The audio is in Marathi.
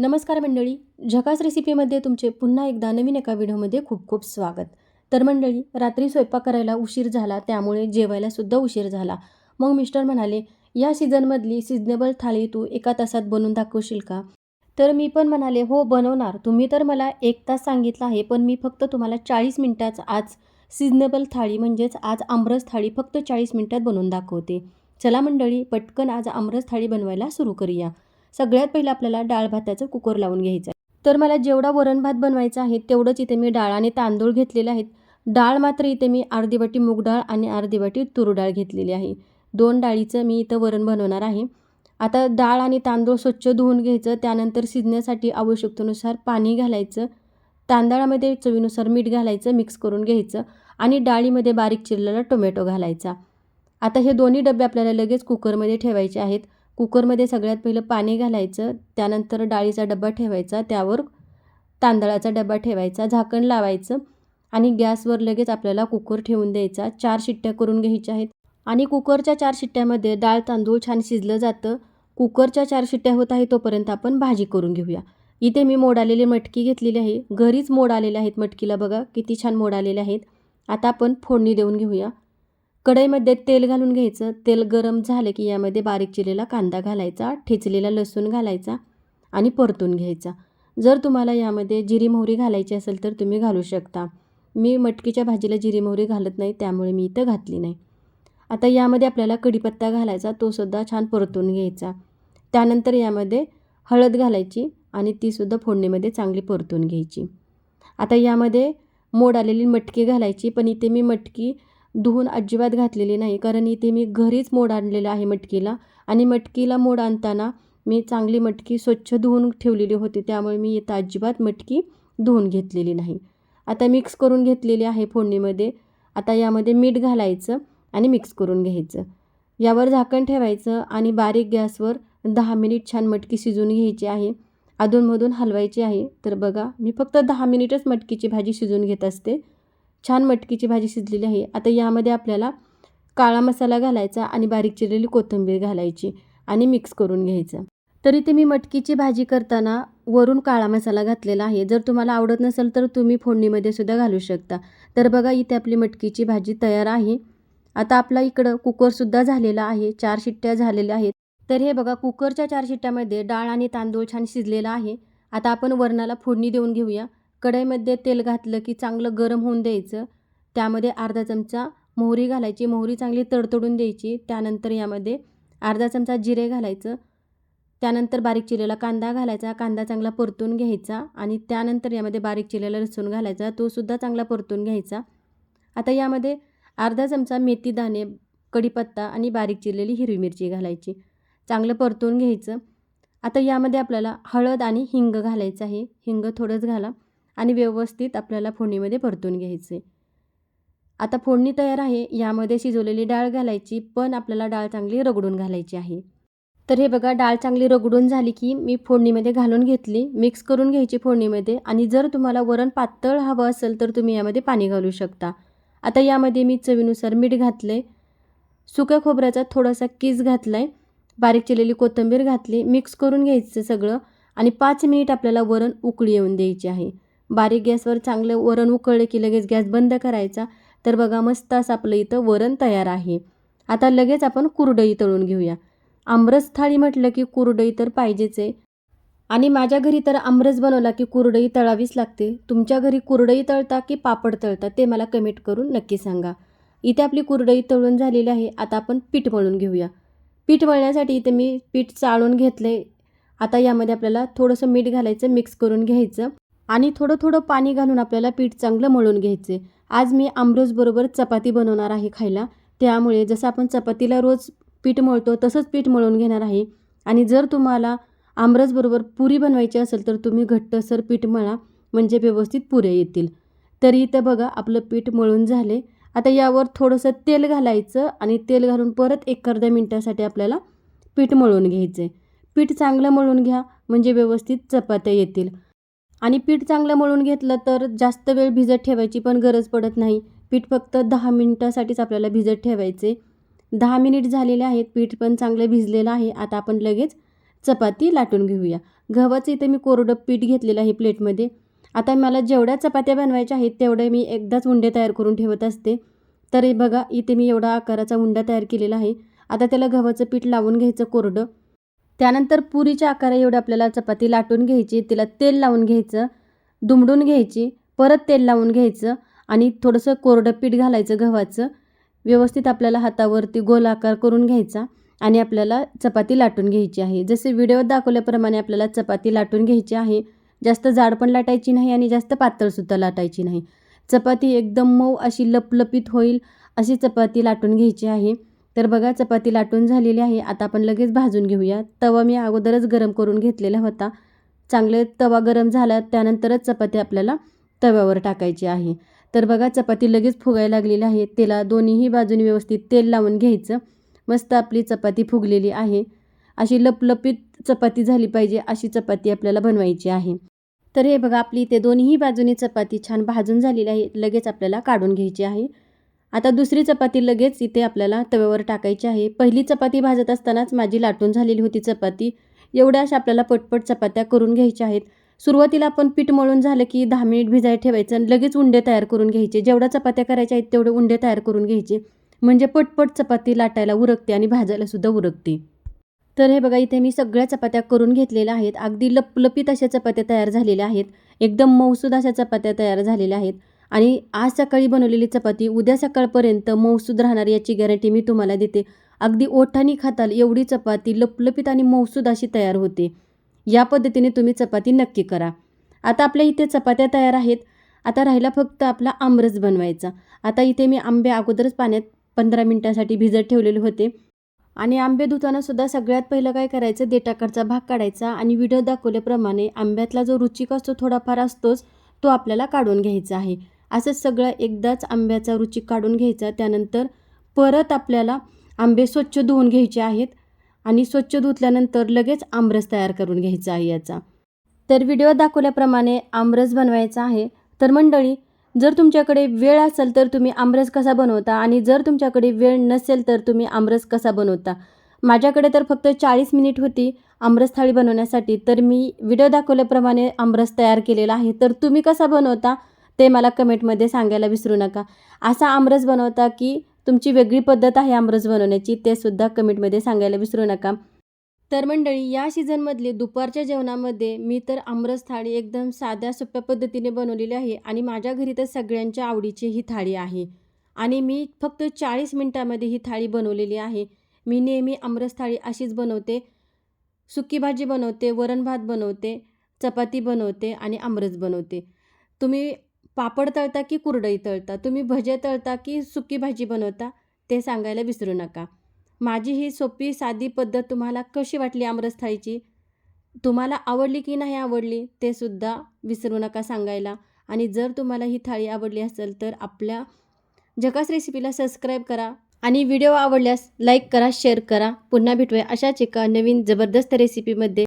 नमस्कार मंडळी झकास रेसिपीमध्ये तुमचे पुन्हा एकदा नवीन एका व्हिडिओमध्ये खूप खूप स्वागत. तर मंडळी रात्री स्वयंपाक करायला उशीर झाला त्यामुळे जेवायलासुद्धा उशीर झाला. मग मिस्टर म्हणाले या सीझनमधली सिजनेबल थाळी तू एका तासात बनवून दाखवशील का? तर मी पण म्हणाले हो बनवणार. तुम्ही तर मला एक तास सांगितलं आहे पण मी फक्त तुम्हाला चाळीस मिनटात आज सिजनेबल थाळी म्हणजेच आज आमरस थाळी फक्त चाळीस मिनटात बनवून दाखवते. चला मंडळी पटकन आज आमरस थाळी बनवायला सुरू करूया. सगळ्यात पहिलं आपल्याला डाळ भाताचं कुकर लावून घ्यायचं आहे. तर मला जेवढा वरण भात बनवायचा आहे तेवढंच इथे मी डाळ आणि तांदूळ घेतलेले आहेत. डाळ मात्र इथे मी अर्धी वाटी मूग डाळ आणि अर्धी वाटी तूर डाळ घेतलेली आहे. दोन डाळीचं मी इथं वरण बनवणार आहे. आता डाळ आणि तांदूळ स्वच्छ धुवून घ्यायचं त्यानंतर शिजण्यासाठी आवश्यकतेनुसार पाणी घालायचं तांदळामध्ये चवीनुसार मीठ घालायचं मिक्स करून घ्यायचं आणि डाळीमध्ये बारीक चिरलेला टोमॅटो घालायचा. आता हे दोन्ही डबे आपल्याला लगेच कुकरमध्ये ठेवायचे आहेत. कुकरमध्ये सगळ्यात पहिलं पाणी घालायचं त्यानंतर डाळीचा डबा ठेवायचा त्यावर तांदळाचा डबा ठेवायचा झाकण लावायचं आणि गॅसवर लगेच आपल्याला कुकर ठेवून द्यायचा. चार शिट्ट्या करून घ्यायच्या आहेत. आणि कुकरच्या चार शिट्ट्यामध्ये डाळ तांदूळ छान शिजलं जातं. कुकरच्या चार शिट्ट्या होत आहे तोपर्यंत आपण भाजी करून घेऊया. इथे मी मोड आलेली मटकी घेतलेली आहे. घरीच मोड आलेले आहेत मटकीला बघा किती छान मोड आलेले आहेत. आता आपण फोडणी देऊन घेऊया. कढईमध्ये तेल घालून घ्यायचं. तेल गरम झालं की यामध्ये बारीक चिरलेला कांदा घालायचा ठेचलेला लसूण घालायचा आणि परतून घ्यायचा. जर तुम्हाला यामध्ये जिरी मोहरी घालायची असेल तर तुम्ही घालू शकता. मी मटकीच्या भाजीला जिरी मोहरी घालत नाही त्यामुळे मी इथं घातली नाही. आता यामध्ये आपल्याला कढीपत्ता घालायचा तो सुद्धा छान परतून घ्यायचा. त्यानंतर यामध्ये हळद घालायची आणि तीसुद्धा फोडणीमध्ये चांगली परतून घ्यायची. आता यामध्ये मोड आलेली मटकी घालायची पण इथे मी मटकी धुवून अजिबात घातलेली नाही. कारण इथे मी घरीच मोड आणलेलं आहे मटकीला. आणि मटकीला मोड आणताना मी चांगली मटकी स्वच्छ धुवून ठेवलेली होती. त्यामुळे मी इथं अजिबात मटकी धुवून घेतलेली नाही. आता मिक्स करून घेतलेली आहे फोडणीमध्ये. आता यामध्ये मीठ घालायचं आणि मिक्स करून घ्यायचं. यावर झाकण ठेवायचं आणि बारीक गॅसवर दहा मिनिट छान मटकी शिजवून घ्यायची आहे. अधूनमधून हलवायची आहे. तर बघा मी फक्त दहा मिनिटच मटकीची भाजी शिजून घेत असते. छान मटकीची भाजी शिजलेली आहे. आता यामध्ये आपल्याला काळा मसाला घालायचा आणि बारीक चिरलेली कोथिंबीर घालायची आणि मिक्स करून घ्यायचं. तर इथे मी मटकीची भाजी करताना वरून काळा मसाला घातलेला आहे. जर तुम्हाला आवडत नसेल तर तुम्ही फोडणीमध्ये सुद्धा घालू शकता. तर बघा इथे आपली मटकीची भाजी तयार आहे. आता आपला इकडं कुकरसुद्धा झालेला आहे. चार शिट्ट्या झालेल्या आहेत. तर हे बघा कुकरच्या चार शिट्ट्यामध्ये डाळ आणि तांदूळ छान शिजलेला आहे. आता आपण वरणाला फोडणी देऊन घेऊया. कढईमध्ये तेल घातलं की चांगलं गरम होऊन द्यायचं. त्यामध्ये अर्धा चमचा मोहरी घालायची. मोहरी चांगली तडतडून द्यायची. त्यानंतर यामध्ये अर्धा चमचा जिरे घालायचं. त्यानंतर बारीक चिरलेला कांदा घालायचा. कांदा चांगला परतून घ्यायचा आणि त्यानंतर यामध्ये बारीक चिरलेला लसूण घालायचा. तोसुद्धा चांगला परतून घ्यायचा. आता यामध्ये अर्धा चमचा मेथी दाणे कढीपत्ता आणि बारीक चिरलेली हिरवी मिरची घालायची. चांगलं परतून घ्यायचं. आता यामध्ये आपल्याला हळद आणि हिंग घालायचं आहे. हिंग थोडंच घाला. आणि व्यवस्थित आपल्याला फोडणीमध्ये परतून घ्यायचे. आता फोडणी तयार आहे यामध्ये शिजवलेली डाळ घालायची पण आपल्याला डाळ चांगली रगडून घालायची आहे. तर हे बघा डाळ चांगली रगडून झाली की मी फोडणीमध्ये घालून घेतली मिक्स करून घ्यायची फोडणीमध्ये आणि जर तुम्हाला वरण पातळ हवं असेल तर तुम्ही यामध्ये पाणी घालू शकता. आता यामध्ये मी चवीनुसार मीठ घातलं आहे सुक्या खोबऱ्याचा थोडासा किस घातला आहे बारीक चिरलेली कोथिंबीर घातली मिक्स करून घ्यायचं सगळं आणि पाच मिनिट आपल्याला वरण उकळी येऊन द्यायची आहे. बारीक गॅसवर चांगलं वरण उकळलं की लगेच गॅस बंद करायचा. तर बघा मस्त असं आपलं इथं वरण तयार आहे. आता लगेच आपण कुरडई तळून घेऊया. आमरस थाळी म्हटलं की कुरडई तर पाहिजेच आहे. आणि माझ्या घरी तर आमरस बनवला की कुरडई तळावीच लागते. तुमच्या घरी कुरडई तळता की पापड तळता ते मला कमेंट करून नक्की सांगा. इथे आपली कुरडई तळून झालेली आहे. आता आपण पीठ मळून घेऊया. पीठ मळण्यासाठी इथे मी पीठ चाळून घेतलं आहे आता यामध्ये आपल्याला थोडंसं मीठ घालायचं मिक्स करून घ्यायचं. आणि थोडं थोडं पाणी घालून आपल्याला पीठ चांगलं मळून घ्यायचे आज मी आमरोजबरोबर चपाती बनवणार आहे खायला. त्यामुळे जसं आपण चपातीला रोज पीठ मळतो तसंच पीठ मळून घेणार आहे. आणि जर तुम्हाला आमरसबरोबर पुरी बनवायची असेल तर तुम्ही घट्टसर पीठ मळा म्हणजे व्यवस्थित पुरे येतील. तरी इथं बघा आपलं पीठ मळून झाले आता यावर थोडंसं तेल घालायचं आणि तेल घालून परत एक अर्ध्या मिनटासाठी आपल्याला पीठ मळून घ्यायचं आहे पीठ चांगलं मळून घ्या म्हणजे व्यवस्थित चपात्या येतील. आणि पीठ चांगलं मळून घेतलं तर जास्त वेळ भिजत ठेवायची पण गरज पडत नाही. पीठ फक्त दहा मिनटासाठीच आपल्याला भिजत ठेवायचे. दहा मिनिट झालेले आहेत पीठ पण चांगलं भिजलेलं आहे. आता आपण लगेच चपाती लाटून घेऊया. गव्हाचं इथे मी कोरडं पीठ घेतलेलं आहे प्लेटमध्ये. आता मला जेवढ्या चपात्या बनवायच्या आहेत तेवढे मी एकदाच उंडे तयार करून ठेवत असते. तर हे बघा इथे मी एवढा आकाराचा उंडा तयार केलेला आहे. आता त्याला गव्हाचं पीठ लावून घ्यायचं कोरडं. त्यानंतर पुरीच्या आकारा एवढी आपल्याला चपाती लाटून घ्यायची तिला तेल लावून घ्यायचं दुमडून घ्यायची परत तेल लावून घ्यायचं आणि थोडंसं कोरडं पीठ घालायचं गव्हाचं. व्यवस्थित आपल्याला हातावरती गोल आकार करून घ्यायचा आणि आपल्याला चपाती लाटून घ्यायची आहे. जसे व्हिडिओत दाखवल्याप्रमाणे आपल्याला चपाती लाटून घ्यायची आहे. जास्त जाड पण लाटायची नाही आणि जास्त पातळसुद्धा लाटायची नाही. चपाती एकदम मऊ अशी लपलपीत होईल अशी चपाती लाटून घ्यायची आहे. तर बघा चपाती लाटून झालेली आहे. आता आपण लगेच भाजून घेऊया. तवा मी अगोदरच गरम करून घेतलेला होता. चांगले तवा गरम झाला त्यानंतरच चपाती आपल्याला तव्यावर टाकायची आहे. तर बघा चपाती लगेच फुगायला लागलेली आहे. त्याला दोन्हीही बाजूंनी व्यवस्थित तेल लावून घ्यायचं. मस्त आपली चपाती फुगलेली आहे. अशी लपलपीत चपाती झाली पाहिजे अशी चपाती आपल्याला बनवायची आहे. तर हे बघा आपली इथे दोन्ही बाजूनी चपाती छान भाजून झालेली आहे. लगेच आपल्याला काढून घ्यायची आहे. आता दुसरी चपाती लगेच इथे आपल्याला तव्यावर टाकायची आहे. पहिली चपाती भाजत असतानाच माझी लाटून झालेली होती चपाती. एवढ्या अशा आपल्याला पटपट चपात्या करून घ्यायच्या आहेत. सुरुवातीला आपण पीठ मळून झालं की दहा मिनिट भिजाय ठेवायचं आणि लगेच उंडे तयार करून घ्यायचे. जेवढ्या चपात्या करायच्या आहेत तेवढे उंडे तयार करून घ्यायचे. म्हणजे पटपट चपाती लाटायला उरकते आणि भाजायला सुद्धा उरकते. तर हे बघा इथे मी सगळ्या चपात्या करून घेतलेल्या आहेत. अगदी लपलपीत अशा चपात्या तयार झालेल्या आहेत. एकदम मऊसूद अशा चपात्या तयार झालेल्या आहेत. आणि आज सकाळी बनवलेली चपाती उद्या सकाळपर्यंत मौसूद राहणार याची गॅरंटी मी तुम्हाला देते. अगदी ओठानी खाताल एवढी चपाती लपलपीत आणि मौसूद अशी तयार होते. या पद्धतीने तुम्ही चपाती नक्की करा. आता आपल्या इथे चपात्या तयार आहेत. आता राहिला फक्त आपला आमरस बनवायचा. आता इथे मी आंबे अगोदरच पाण्यात पंधरा मिनटासाठी भिजत ठेवलेले होते. आणि आंबे धुतानासुद्धा सगळ्यात पहिलं काय करायचं? देटाकडचा भाग काढायचा आणि व्हिडिओ दाखवल्याप्रमाणे आंब्यातला जो रुचिक असतो थोडाफार असतोच तो आपल्याला काढून घ्यायचा आहे. असंच सगळं एकदाच आंब्याचा रुची काढून घ्यायचा. त्यानंतर परत आपल्याला आंबे स्वच्छ धुवून घ्यायचे आहेत आणि स्वच्छ धुतल्यानंतर लगेच आमरस तयार करून घ्यायचा आहे याचा. तर व्हिडिओ दाखवल्याप्रमाणे आमरस बनवायचा आहे. तर मंडळी जर तुमच्याकडे वेळ असेल तर तुम्ही आमरस कसा बनवता आणि जर तुमच्याकडे वेळ नसेल तर तुम्ही आमरस कसा बनवता? माझ्याकडे तर फक्त चाळीस मिनिट होती आमरस थाळी बनवण्यासाठी. तर मी व्हिडिओ दाखवल्याप्रमाणे आमरस तयार केलेला आहे. तर तुम्ही कसा बनवता? ते मला कमेंटमध्ये सांगायला विसरू नका. असा आमरस बनवता की तुमची वेगळी पद्धत आहे आमरस बनवण्याची ते सुद्धा कमेंटमध्ये सांगायला विसरू नका. तर मंडळी या सीझनमधले दुपारच्या जेवणामध्ये मी तर आमरस थाळी एकदम साध्या सोप्या पद्धतीने बनवलेली आहे आणि माझ्या घरी तर सगळ्यांच्या आवडीची ही थाळी आहे. आणि मी फक्त चाळीस मिनटामध्ये ही थाळी बनवलेली आहे. मी नेहमी आमरस थाळी अशीच बनवते. सुकी भाजी बनवते वरण भात बनवते चपाती बनवते आणि आमरस बनवते. तुम्ही पापड तळता की कुरडई तळता? तुम्ही भजे तळता की सुकी भाजी बनवता? ते सांगायला विसरू नका. माझी ही सोपी साधी पद्धत तुम्हाला कशी वाटली आमरस तुम्हाला आवडली की नाही आवडली ते सुद्धा विसरू नका सांगायला. आणि जर तुम्हाला ही थाळी आवडली असेल तर आपल्या जकास रेसिपीला सबस्क्राईब करा. आणि व्हिडिओ आवडल्यास लाईक करा शेअर करा. पुन्हा भेटूया अशाच एका नवीन जबरदस्त रेसिपीमध्ये.